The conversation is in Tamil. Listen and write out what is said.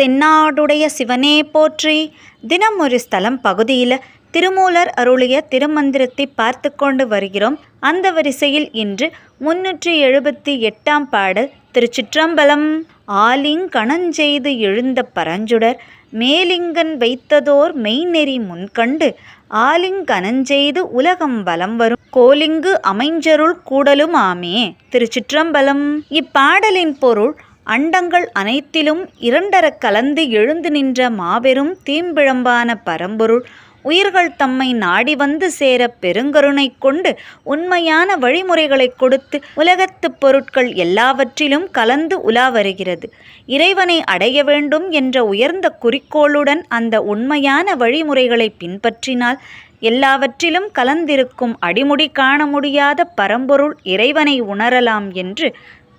தென்னாடுடைய சிவனே போற்றி. தினம் ஒரு ஸ்தலம் பகுதியில் திருமூலர் அருளிய திருமந்திரத்தை பார்த்து கொண்டு வருகிறோம். அந்த வரிசையில் இன்று முன்னூற்றி எழுபத்தி எட்டாம் பாடல் திருச்சிற்றம்பலம். ஆலிங் கணஞ்செய்து எழுந்த பரஞ்சுடர் மேலிங்கன் வைத்ததோர் மெய்நெறி முன்கண்டு ஆலிங்கனஞ்செய்து உலகம் வலம் வரும். கோலிங்கு அமைஞ்சருள் கூடலும் ஆமே திருச்சிற்றம்பலம். இப்பாடலின் பொருள் அண்டங்கள் அனைத்திலும் இரண்டரக் கலந்து எழுந்து நின்ற மாபெரும் தீம்பிழம்பான பரம்பொருள் உயிர்கள் தம்மை நாடி வந்து சேர பெருங்கருணை கொண்டு உண்மையான வழிமுறைகளைக் கொடுத்து உலகத்துப் பொருட்கள் எல்லாவற்றிலும் கலந்து உலா வருகிறது. இறைவனை அடைய வேண்டும் என்ற உயர்ந்த குறிக்கோளுடன் அந்த உண்மையான வழிமுறைகளை பின்பற்றினால் எல்லாவற்றிலும் கலந்திருக்கும் அடிமுடி காண முடியாத பரம்பொருள் இறைவனை உணரலாம் என்று